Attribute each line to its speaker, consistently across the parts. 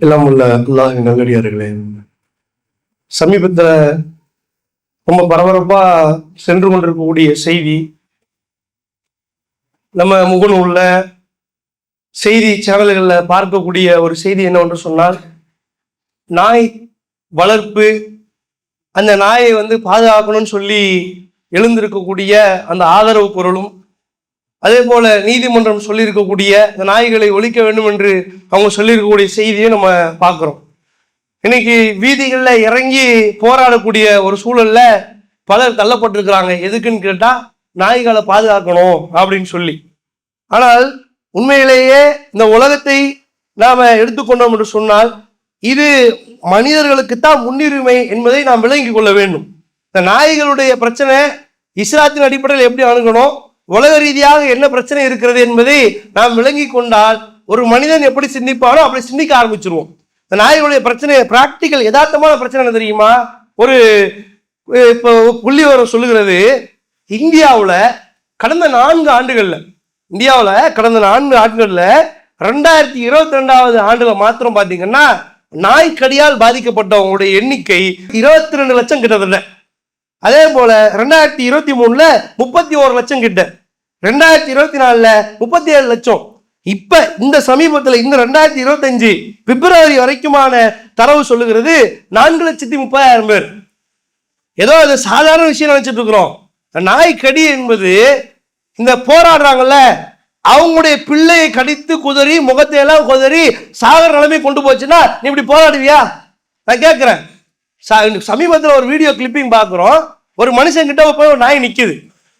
Speaker 1: எல்லாம் உள்ள அல்லாஹ் நல்லடியார்களே. சமீபத்தில் ரொம்ப பரபரப்பாக சென்று கொண்டிருக்கக்கூடிய செய்தி நம்ம முகநூலில் செய்தி சேனல்களில் பார்க்கக்கூடிய ஒரு செய்தி என்னவென்று சொன்னால் நாய் வளர்ப்பு அந்த நாயை வந்து பாதுகாக்கணும்னு சொல்லி எழுந்திருக்கக்கூடிய அந்த ஆதரவு குரலும் அதே போல நீதிமன்றம் சொல்லியிருக்கக்கூடிய இந்த நாய்களை ஒழிக்க வேண்டும் என்று அவங்க சொல்லியிருக்கக்கூடிய செய்தியை நம்ம பார்க்குறோம். இன்னைக்கு வீதிகளில் இறங்கி போராடக்கூடிய ஒரு சூழல்ல பலர் தள்ளப்பட்டிருக்கிறாங்க. எதுக்குன்னு கேட்டால் நாய்களை பாதுகாக்கணும் அப்படின்னு சொல்லி. ஆனால் உண்மையிலேயே இந்த உலகத்தை நாம் எடுத்துக்கொண்டோம் என்று சொன்னால் இது மனிதர்களுக்குத்தான் முன்னுரிமை என்பதை நாம் விளங்கி கொள்ள வேண்டும். இந்த நாய்களுடைய பிரச்சனை இஸ்லாத்தின் அடிப்படையில் எப்படி அணுகணும்? உலக ரீதியாக என்ன பிரச்சனை இருக்கிறது என்பதை நாம் விளங்கி கொண்டால் ஒரு மனிதன் எப்படி சிந்திப்பானோ அப்படி சிந்திக்க ஆரம்பிச்சிருவோம். இந்த நாய்களுடைய பிரச்சனை பிராக்டிக்கல் யதார்த்தமான பிரச்சனை என்ன தெரியுமா? ஒரு இப்போ புள்ளிவரம் சொல்லுகிறது இந்தியாவில் கடந்த நான்கு ஆண்டுகளில் இந்தியாவில் கடந்த நான்கு ஆண்டுகளில் ரெண்டாயிரத்தி இருபத்தி ரெண்டாவது ஆண்டில் மாத்திரம் பார்த்தீங்கன்னா நாய்க்கடியால் பாதிக்கப்பட்டவங்களுடைய எண்ணிக்கை இருபத்தி ரெண்டு லட்சம் கிட்டத்தட்ட. அதே போல ரெண்டாயிரத்தி இருபத்தி மூணுல முப்பத்தி ஒரு லட்சம் கிட்ட. ரெண்டாயிரத்தி இருபத்தி நாலுல முப்பத்தி ஏழு லட்சம். இப்ப இந்த சமீபத்தில் இந்த ரெண்டாயிரத்தி இருபத்தஞ்சு பிப்ரவரி வரைக்குமான தரவு சொல்லுகிறது நான்கு லட்சத்தி முப்பதாயிரம் பேர். ஏதோ அது சாதாரண விஷயம் நினைச்சிட்டு இருக்கிறோம். நாய் கடி என்பது இந்த போராடுறாங்கல்ல அவங்களுடைய பிள்ளையை கடித்து குதறி முகத்தையெல்லாம் குதறி சாகர நிலைமை கொண்டு போச்சுன்னா நீ இப்படி போராடுவியா? நான் கேட்குறேன் சமீபத்தில் ஒரு வீடியோ கிளிப்பிங் பார்க்குறோம். ஒரு மனுஷன் கிட்ட போய் ஒரு நாய் நிற்குது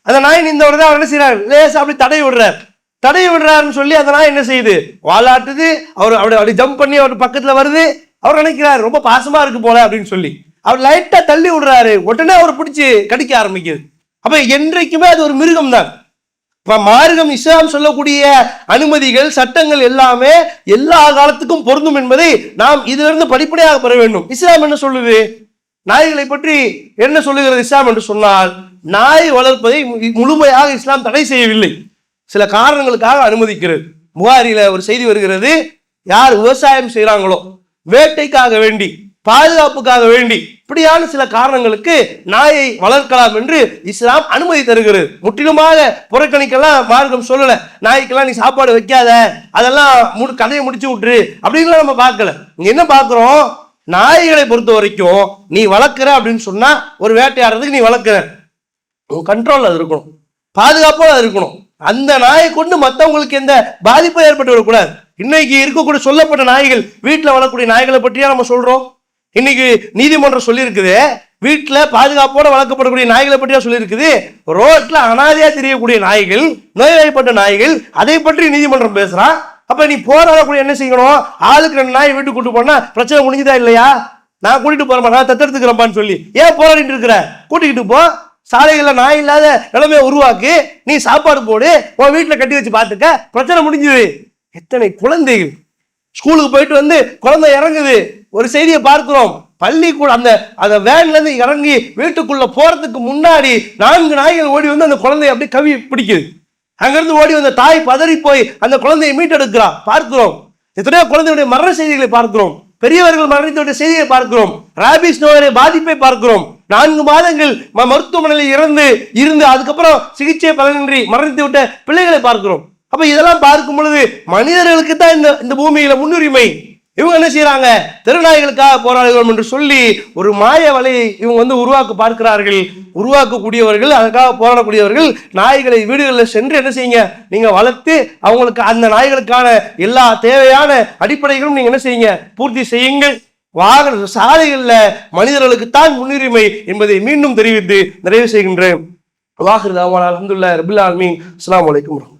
Speaker 1: அந்த நாய் நின்ற உடனே அவர் என்ன செய்யறாரு லேசா அப்படி தடை விடுறாரு. தடை விடுறாருன்னு சொல்லி அந்த நாய் என்ன செய்யுது? வாலாட்டுது. அவர் அப்படி அப்படி ஜம்ப் பண்ணி அவர் பக்கத்தில் வருது. அவர் நினைக்கிறாரு ரொம்ப பாசமா இருக்கு போல அப்படின்னு சொல்லி. அவர் லைட்டா தள்ளி விடுறாரு. உடனே அவர் பிடிச்சி கடிக்க ஆரம்பிக்குது. அப்ப என்றைக்குமே அது ஒரு மிருகம் தான் இப்போ மார்க்கம் இஸ்லாம் சொல்லக்கூடிய அனுமதிகள் சட்டங்கள் எல்லாமே எல்லா காலத்துக்கும் பொருந்தும் என்பதை நாம் இதிலிருந்து படிப்படியாக பெற வேண்டும். இஸ்லாம் என்ன சொல்லுது? நாய்களை பற்றி என்ன சொல்லுகிறது இஸ்லாம் என்று சொன்னால் நாய் வளர்ப்பதை மு- முழுமையாக இஸ்லாம் தடை செய்யவில்லை. சில காரணங்களுக்காக அனுமதிக்கிறது. முகாரியில் ஒரு செய்தி வருகிறது யார் விவசாயம் செய்கிறாங்களோ வேட்டைக்காக வேண்டி பாதுகாப்புக்காக வேண்டி இப்படியான சில காரணங்களுக்கு நாயை வளர்க்கலாம் என்று இஸ்லாம் அனுமதி தருகிறது. முற்றிலுமாக புறக்கணிக்கெல்லாம் மார்க்கம் சொல்லல. நாய்க்கெல்லாம் நீ சாப்பாடு வைக்காத அதெல்லாம் மு- கதையை முடிச்சு விட்டுரு அப்படின்லாம் நம்ம பார்க்கல. இங்க என்ன பார்க்குறோம்? நாய்களை பொறுத்த வரைக்கும் நீ வளர்க்குற அப்படின்னு சொன்னா ஒரு வேட்டையாடுறதுக்கு நீ வளர்க்குற. உன் கண்ட்ரோல் அது இருக்கணும். பாதுகாப்போட அது இருக்கணும். அந்த நாயை கொண்டு மற்றவங்களுக்கு எந்த பாதிப்பும் ஏற்பட்டு விடக்கூடாது இன்னைக்கு இருக்கக்கூடிய சொல்லப்பட்ட நாய்கள் வீட்டில் வளர்க்கக்கூடிய நாய்களை பற்றியா நம்ம சொல்றோம்? இன்னைக்கு நீதிமன்றம் சொல்லியிருக்குது. வீட்டில் பாதுகாப்போட வளர்க்கப்படக்கூடிய நாய்களை பற்றியா சொல்லியிருக்குது. ரோட்டில் அனாதையாக தெரியக்கூடிய நாய்கள் நோய்வாய்ப்பட்ட நாய்கள் அதை பற்றி நீதிமன்றம் பேசுறான். அப்ப நீ போராடக்கூடிய என்ன செய்யணும்? ஆளுக்கு ரெண்டு நாய் வீட்டுக்கு கூட்டு போனா பிரச்சனை முடிஞ்சுதா இல்லையா? நான் கூட்டிட்டு போறேன் நான் தத்தெடுத்துக்கிறேன்பான்னு சொல்லி. ஏன் போராடிட்டு இருக்கிற? கூட்டிக்கிட்டு போ. சாலைகளில் நாய் இல்லாத நிலைமையை உருவாக்கி நீ சாப்பாடு போடு உன் வீட்டில் கட்டி வச்சு பார்த்துக்க பிரச்சனை முடிஞ்சுது. எத்தனை குழந்தைகள். ஸ்கூலுக்கு போயிட்டு வந்து குழந்தை இறங்குது. ஒரு செய்தியை பார்க்கிறோம். பள்ளிக்கூட அந்த அந்த வேன்லேருந்து இறங்கி வீட்டுக்குள்ளே போகிறதுக்கு முன்னாடி நான்கு நாய்கள் ஓடி வந்து அந்த குழந்தைய அப்படியே கவி பிடிக்குது. அங்கிருந்து ஓடி வந்த தாய் பதறி போய் அந்த குழந்தையை மீட்டெடுக்கிறா பார்க்கிறோம். எத்தனையோ குழந்தையுடைய மரண செய்திகளை பார்க்கிறோம். பெரியவர்கள் மரணித்தோடைய செய்தியை பார்க்கிறோம். ராபிஸ் நோயுடைய பாதிப்பை பார்க்கிறோம். நான்கு மாதங்கள் ம- மருத்துவமனையில் இறந்து இருந்து அதுக்கப்புறம் சிகிச்சை பலனின்றி மரணித்து விட்ட பிள்ளைகளை பார்க்கிறோம். அப்ப இதெல்லாம் பார்க்கும் பொழுது மனிதர்களுக்கு தான் இந்த இந்த பூமியில முன்னுரிமை. இவங்க என்ன செய்யறாங்க திருநாய்களுக்காக போராடுகிறோம் என்று சொல்லி ஒரு மாய வலையை இவங்க வந்து உருவாக்க பார்க்கிறார்கள். உருவாக்கக்கூடியவர்கள் அதுக்காக போராடக்கூடியவர்கள் நாய்களை வீடுகளில் சென்று என்ன செய்யுங்க? நீங்க வளர்த்து அவங்களுக்கு அந்த நாய்களுக்கான எல்லா தேவையான அடிப்படைகளும் நீங்க என்ன செய்யுங்க? பூர்த்தி செய்யுங்கள். வாகன சாலைகளில் மனிதர்களுக்கு தான் முன்னுரிமை என்பதை மீண்டும் தெரிவித்து நிறைவு செய்கின்றேன். வாஹிர் தாவான் அலமதுல்லா ரபுல் ஆலமீன். அஸ்ஸலாமு அலைக்கும்